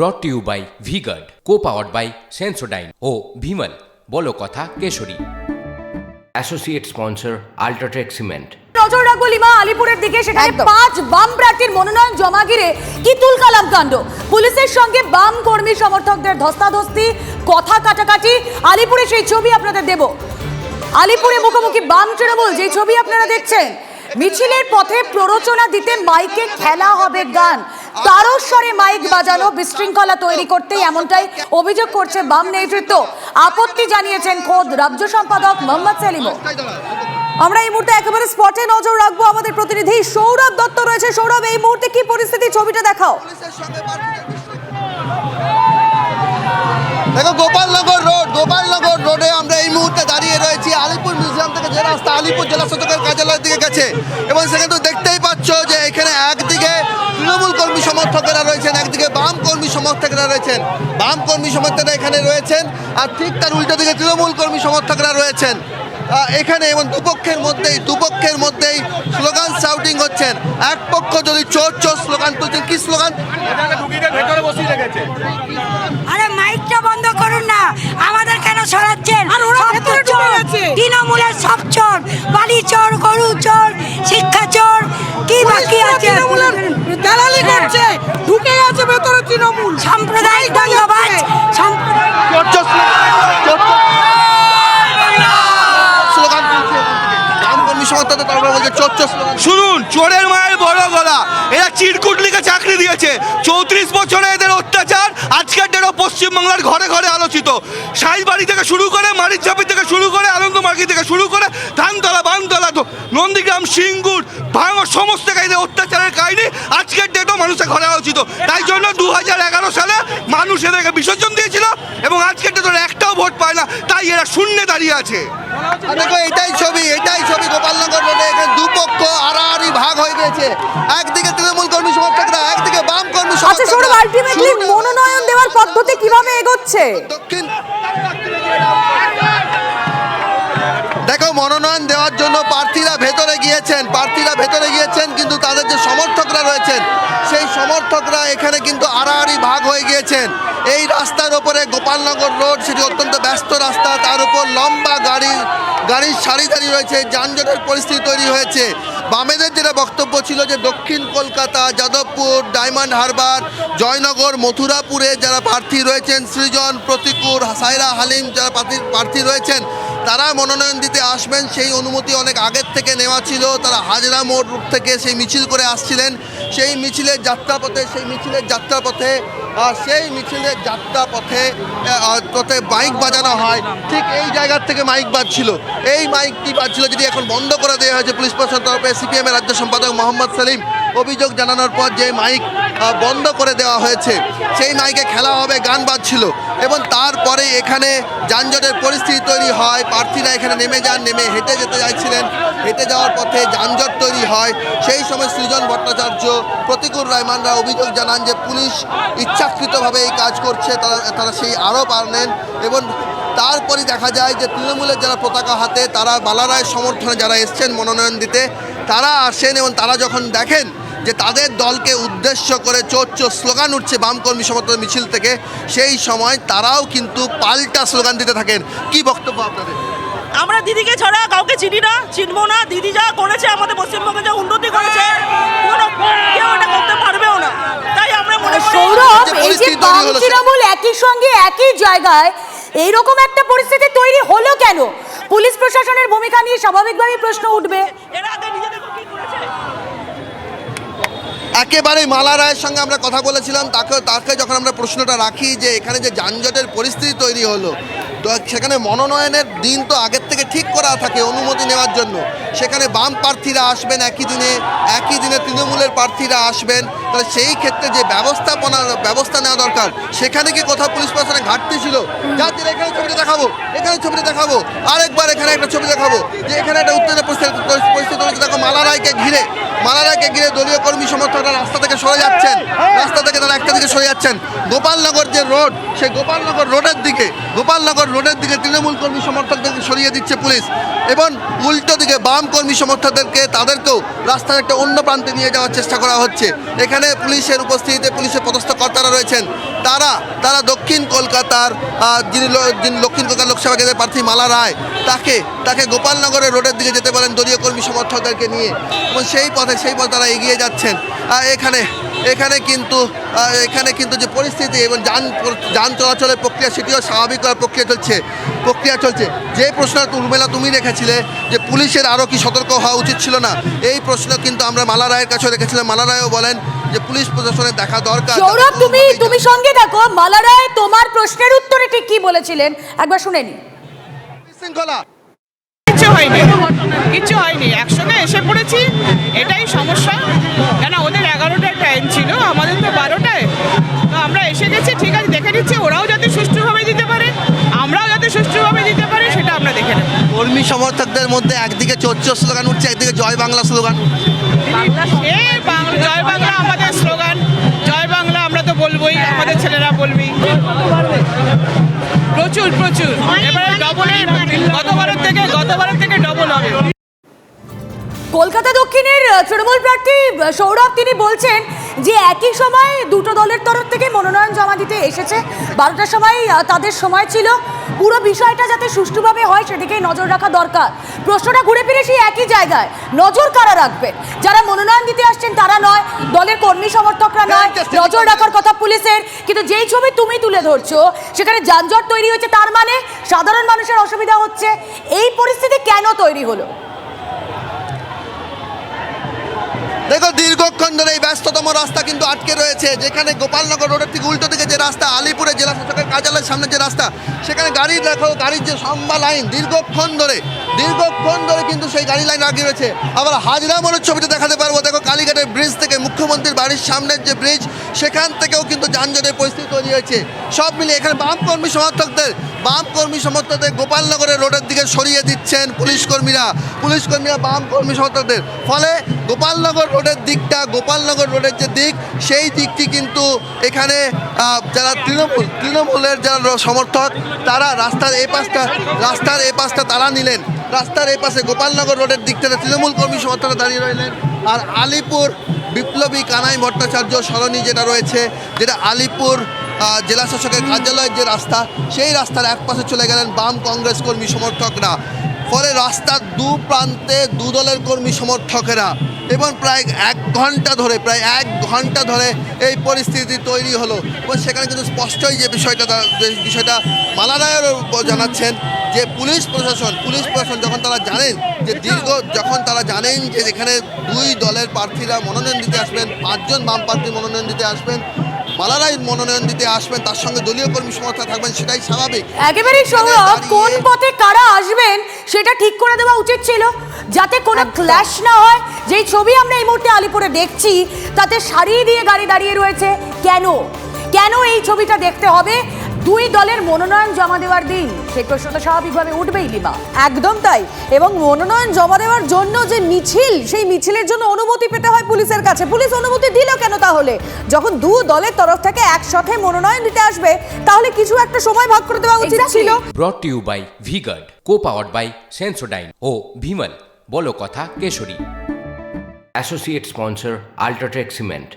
Brought to you by V Guard co powered by Sensodyne ও ভিমল বলো কথা Kesari. Associate sponsor UltraTech cement নজর রাখব lima আলিপুরের দিকে সেখানে পাঁচ বাম প্রার্থীর মনোনয়ন জমা ঘিরে কি তুলকালাম কাণ্ড। পুলিশের সঙ্গে বাম কর্মী সমর্থকদের ধস্তাধস্তি কথা কাটাকাটি আলিপুরে সেই ছবি আপনাদের দেব। আলিপুরে মুখোমুখি বাম তৃণমূল যে ছবি আপনারা দেখছেন মিছিলের পথে প্ররোচনা দিতে মাইকে খেলা হবে গান। তারস্বরে মাইক বাজানো, বিশৃঙ্খলা তৈরি করতেই এমনটাই অভিযোগ করছে বাম নেতৃত্ব। আপত্তি জানিয়েছেন খোদ রাজ্য সম্পাদক মোহাম্মদ সেলিমও। আমরা এই মুহূর্তে একেবারে স্পটে নজর রাখব আমাদের প্রতিনিধি সৌরভ দত্ত রয়েছে। সৌরভ, এই মুহূর্তে কি পরিস্থিতি? ছবিটা দেখাও। দেখো, গোপালনগর রোড, গোপালনগর রোডে আমরা এই মুহূর্তে দাঁড়িয়ে রয়েছি। আলিপুর মিউজিয়াম থেকে যে রাস্তা আলিপুর জেলা সদকের কার্যালয়ের দিকে গেছে এবং সেখানে সমর্থকরা রয়েছেন। বাম কর্মী সমর্থকরা এখানে রয়েছেন। আর ঠিক তার উল্টো দিকে তৃণমূল কর্মী সমর্থকরা রয়েছেন। এখানে এবং দুপক্ষের মধ্যেই দুপক্ষের মধ্যেই স্লোগান শাউটিং হচ্ছেন। এক পক্ষ যদি চোর চোর স্লোগান তুলছেন কি স্লোগান? আরে মাইকটা বন্ধ করুন না। আমাদের কেন সরাচ্ছেন? তৃণমূলের সব চোর। বালি চোর গরু চোর শিক্ষা চোর কি বাকি আছে? তৃণমূল। সাম্প্রদায়িক দঙ্গবাজ তরফে বলছে শুনুন, চোরের মায়ের বড় গলা। এরা চিরকুটলিকে চাকরি দিয়েছে। চৌত্রিশ বছরে এদের অত্যাচার, আজকের ডেটও পশ্চিমবাংলার ঘরে ঘরে আলোচিত। সাইবাড়ি থেকে শুরু করে মারিচাপি থেকে শুরু করে, আনন্দমার্গি থেকে শুরু করে, ধানতলা বানতলা নন্দীগ্রাম, সিঙ্গুর, ভাঙর, সমস্ত কাহিনী অত্যাচারের কাহিনী আজকের ডেটও মানুষের ঘরে আলোচিত। তাই জন্য দু হাজার এগারো সালে মানুষ এদেরকে বিসর্জন দিয়েছিল। এবং আজকের ডেটে একটাও ভোট পায় না তাই এরা শূন্যে দাঁড়িয়ে আছে। দেখো এটাই ছবি এটাই ছবি গোপালনগর রোডে এখানে দুপক্ষ আড়াআড়ি ভাগ হয়ে গেছে একদিকে তৃণমূল কর্মী সমর্থকরা একদিকে বাম কর্মী আচ্ছা সমর্থকরা। আলটিমেটলি মনোনয়ন দেওয়ার পদ্ধতি কীভাবে এগোচ্ছে? দক্ষিণ দেখো মনোনয়ন দেওয়ার জন্য প্রার্থীরা ভেতরে গিয়েছেন প্রার্থীরা ভেতরে গিয়েছেন কিন্তু তাদের যে সমর্থকরা রয়েছেন সমর্থকরা এখানে কিন্তু আড়াআড়ি ভাগ হয়ে গিয়েছেন। এই রাস্তার ওপরে গোপালনগর রোড, সেটি অত্যন্ত ব্যস্ত রাস্তা, তার উপর লম্বা গাড়ি, গাড়ির সারি দাঁড়িয়ে রয়েছে, যানজটের পরিস্থিতি তৈরি হয়েছে। বামেদের যেটা বক্তব্য ছিল যে দক্ষিণ কলকাতা, যাদবপুর, ডায়মন্ড হারবার, জয়নগর, মথুরাপুরে যারা প্রার্থী রয়েছেন, সৃজন, প্রতিকুর, সাইরা হালিম যারা প্রার্থী রয়েছেন, তারা মনোনয়ন দিতে আসবেন। সেই অনুমতি অনেক আগের থেকে নেওয়া ছিল, তারা হাজরা মোড় থেকে সেই মিছিল করে আসছিলেন। সেই মিছিলের যাত্রাপথে, সেই মিছিলের যাত্রাপথে সেই মিছিলের যাত্রাপথে পথে মাইক বাজানো হয়। ঠিক এই জায়গার থেকে মাইক বাজছিল। এই মাইকটি বাজছিল যদি এখন বন্ধ করে দেওয়া হয়েছে পুলিশ প্রশাসন তরফে, সিপিএমের রাজ্য সম্পাদক মোহাম্মদ সেলিম। অভিযোগ জানানোর পর যে মাইক বন্ধ করে দেওয়া হয়েছে, সেই মাইকে খেলা হবে, গান বাজছিল এবং তারপরে এখানে যানজটের পরিস্থিতি তৈরি হয়, প্রার্থীরা এখানে নেমে যান, নেমে হেঁটে যেতে চাইছিলেন। হেঁটে যাওয়ার পথে যানজট তৈরি হয়। সেই সময় সৃজন ভট্টাচার্য, প্রতিকুর রায়মানরা অভিযোগ জানান যে পুলিশ ইচ্ছাকৃতভাবে এই কাজ করছে, তারা তারা সেই আরও পারলেন এবং তারপরে দেখা যায় যে তৃণমূলের যারা পতাকা হাতে, তারা বালারায় সমর্থনে যারা এসছেন মনোনয়ন দিতে, তারা আসেন এবং তারা যখন দেখেন যে তাদের দলকে উদ্দেশ্য করে চোর চোর স্লোগান উঠছে বাম কর্মী সমর্থন মিছিল থেকে সেই সময় তারাও কিন্তু পাল্টা স্লোগান দিতে থাকেন। কি বক্তব্য আপনাদের? আমরা দিদিকে ছাড়া কাউকে চিনি না চিনবো না। দিদি যা করেছে আমাদের পশ্চিমবঙ্গে যা উন্নতি করেছে কোনো কেউ এটা করতে পারবেও না। তাই আমরা মনে সৌরভ এই যে বাম তৃণমূল একই সঙ্গে একই জায়গায় এইরকম একটা পরিস্থিতি তৈরি হলো কেন? পুলিশ প্রশাসনের ভূমিকা নিয়ে স্বাভাবিকভাবেই প্রশ্ন উঠবে। এরা আগে নিজেদের কি করেছে? একেবারেই মালা রায়ের সঙ্গে আমরা কথা বলেছিলাম, তাকে তাকে যখন আমরা প্রশ্নটা রাখি যে এখানে যে যানজটের পরিস্থিতি তৈরি হলো, তো সেখানে মনোনয়নের দিন তো আগের থেকে ঠিক করা থাকে অনুমতি নেওয়ার জন্য। সেখানে বাম প্রার্থীরা আসবেন একই দিনে একই দিনে তৃণমূলের প্রার্থীরা আসবেন। তাহলে সেই ক্ষেত্রে যে ব্যবস্থাপনার ব্যবস্থা নেওয়া দরকার, সেখানে কি কোথাও পুলিশ প্রশাসনের ঘাটতি ছিল? যাতে এখানে ছবিটা দেখাবো, এখানে ছবিটা দেখাবো, আরেকবার এখানে একটা ছবি দেখাবো, যে এখানে একটা উত্তেজনা পরিস্থিতি পরিস্থিতি মালা রায়কে ঘিরে মালা রায়কে ঘিরে দলীয় কর্মী সমর্থকরা রাস্তা থেকে সরে যাচ্ছেন, রাস্তা থেকে তারা একটা দিকে সরে যাচ্ছেন। গোপালনগর যে রোড, সেই গোপালনগর রোডের দিকে, গোপালনগর রোডের দিকে তৃণমূল কর্মী সমর্থকদেরকে সরিয়ে দিচ্ছে পুলিশ। এবং উল্টো দিকে বাম কর্মী সমর্থকদেরকে তাদেরকেও রাস্তার একটা অন্য প্রান্তে নিয়ে যাওয়ার চেষ্টা করা হচ্ছে। এখানে পুলিশের উপস্থিতিতে পুলিশের পদস্থ কর্তারা রয়েছেন। তারা তারা দক্ষিণ কলকাতার যিনি যিনি দক্ষিণ কলকাতা লোকসভা কেন্দ্রের প্রার্থী মালা রায়, তাকে তাকে গোপালনগরের রোডের দিকে যেতে পারেন দলীয় কর্মী সমর্থকদেরকে নিয়ে। এবং সেই পথে সেই পথে তারা এগিয়ে যাচ্ছেন। এখানে এখানে কিন্তু এখানে কিন্তু যে পরিস্থিতি এবং যান যান চলাচলের প্রক্রিয়া সেটিও স্বাভাবিক করার প্রক্রিয়া চলছে প্রক্রিয়া চলছে। যে প্রশ্ন উর্মেলা তুমি রেখেছিলে যে পুলিশের আরও কি সতর্ক হওয়া উচিত ছিল না এই প্রশ্ন কিন্তু আমরা মালা রায়ের কাছেও রেখেছিলাম। মালা রায়ও বলেন যে পুলিশ প্রশাসনের দেখা দরকার। সৌরভ তুমি তুমি সঙ্গে দেখো মালারায় তোমার প্রশ্নের উত্তরে ঠিক কি বলেছিলেন? একবার শুনে নি শৃঙ্খলা কিচ্ছু হয়নি। কিচ্ছু হয়নি। একসঙ্গে এসে পড়েছি। এটাই সমস্যা। টাইম ছিল আমাদের তো বারোটায়। তো আমরা এসে গেছি ঠিক আছে দেখে নিচ্ছি ওরাও যাতে সুষ্ঠুভাবে দিতে পারে আমরাও যাতে সুষ্ঠুভাবে দিতে পারি সেটা আমরা দেখে নেব। কর্মী সমর্থকদের মধ্যে একদিকে চোচ্চ স্লোগান উঠছে একদিকে জয় বাংলা স্লোগান। জয় বাংলা আমাদের স্লোগান জয় বাংলা আমরা তো বলবোই আমাদের ছেলেরা বলবি প্রচুর প্রচুর। এবারে ডবলের গতবারের থেকে গতবারের থেকে কলকাতা দক্ষিণের তৃণমূল প্রার্থী সৌরভ তিনি বলছেন যে একই সময় দুটো দলের তরফ থেকে মনোনয়ন জমা দিতে এসেছে। বারোটার সময় তাদের সময় ছিল। পুরো বিষয়টা যাতে সুষ্ঠুভাবে হয় সেদিকেই নজর রাখা দরকার। প্রশ্নটা ঘুরে ফিরে সেই একই জায়গায়। নজর কারা রাখবেন? যারা মনোনয়ন দিতে আসছেন তারা নয় দলের কর্মী সমর্থকরা নয়। নজর রাখার কথা পুলিশের। কিন্তু যেই ছবি তুমি তুলে ধরছো সেখানে যানজট তৈরি হয়েছে তার মানে সাধারণ মানুষের অসুবিধা হচ্ছে। এই পরিস্থিতি কেন তৈরি হলো? দেখো, দীর্ঘক্ষণ ধরে এই ব্যস্ততম রাস্তা কিন্তু আটকে রয়েছে। যেখানে গোপালনগর রোডের থেকে উল্টো দিকে যে রাস্তা, আলিপুরে জেলা শাসকের কার্যালয়ের সামনে যে রাস্তা, সেখানে গাড়ি দেখো, গাড়ির যে লম্বা লাইন, দীর্ঘক্ষণ ধরে দীর্ঘক্ষণ ধরে কিন্তু সেই গাড়ি লাইন আগে রয়েছে। আবার হাজরা মোড়ের ছবিতে দেখাতে পারব, দেখো, কালীঘাটের ব্রিজ থেকে মুখ্যমন্ত্রীর বাড়ির সামনের যে ব্রিজ সেখান থেকেও কিন্তু যানজটের পরিস্থিতি তৈরি হয়েছে। সব মিলিয়ে এখানে বাম কর্মী সমর্থকদের, বাম কর্মী সমর্থকদের গোপালনগরের রোডের দিকে সরিয়ে দিচ্ছেন পুলিশ কর্মীরা। পুলিশ কর্মীরা বাম কর্মী সমর্থকদের ফলে গোপালনগর রোডের দিকটা, গোপালনগর রোডের যে দিক, সেই দিকটি কিন্তু এখানে যারা তৃণমূল, তৃণমূলের যারা সমর্থক, তারা রাস্তার এই পাশটা, রাস্তার এই পাশটা তারা নিলেন। রাস্তার এই পাশে গোপালনগর রোডের দিকটাতে তৃণমূল কর্মী সমর্থকরা দাঁড়িয়ে রইলেন। আর আলিপুর বিপ্লবী কানাই ভট্টাচার্য সরণি যেটা রয়েছে, যেটা আলিপুর জেলা শাসকের কার্যালয়ের যে রাস্তা, সেই রাস্তার এক পাশে চলে গেলেন বাম কংগ্রেস কর্মী সমর্থকরা। ফলে রাস্তার দু প্রান্তে দু দলের কর্মী সমর্থকেরা এবং প্রায় এক ঘণ্টা ধরে, প্রায় এক ঘণ্টা ধরে এই পরিস্থিতি তৈরি হলো। এবং সেখানে কিন্তু স্পষ্টই যে বিষয়টা বিষয়টা মালা রায়েরও জানাচ্ছেন যে পুলিশ প্রশাসন পুলিশ প্রশাসন যখন তারা জানেন যে দীর্ঘ যখন তারা জানেন যে এখানে দুই দলের প্রার্থীরা মনোনয়ন দিতে আসবেন, পাঁচজন বাম প্রার্থী মনোনয়ন দিতে আসবেন মালারাই মনোনয়ন দিতে আসবেন তার সঙ্গে দলীয় কর্মী সমর্থক থাকবেন সেটাই স্বাভাবিক। একেবারেই সৌরভ কোন পথে কারা আসবেন সেটা ঠিক করে দেওয়া উচিত ছিল। যাতে কোনো ক্ল্যাশ না হয় যেই ছবি আমরা এই মুহূর্তে আলিপুরে দেখছি তাতে সারি দিয়ে গাড়ি দাঁড়িয়ে রয়েছে কেন? কেন এই ছবিটা দেখতে হবে? দুই দলের মনোনয়ন জমা দেওয়ার দিন সেই প্রশ্ন তো স্বাভাবিকভাবে উঠবেই লিমা। একদম তাই। এবং মনোনয়ন জমা দেওয়ার জন্য যে মিছিল সেই মিছিলের জন্য অনুমতি পেতে হয় পুলিশের কাছে। পুলিশ অনুমতি দিল কেন তাহলে? যখন দু দলের তরফ থেকে একসাথে মনোনয়ন দিতে আসবে তাহলে কিছু একটা সময় ভাগ করে দেওয়া উচিত ছিল। Brought to you by V Guard co powered by Sensodyne ও ভিমল বলো কথা Kesari. Associate sponsor UltraTech cement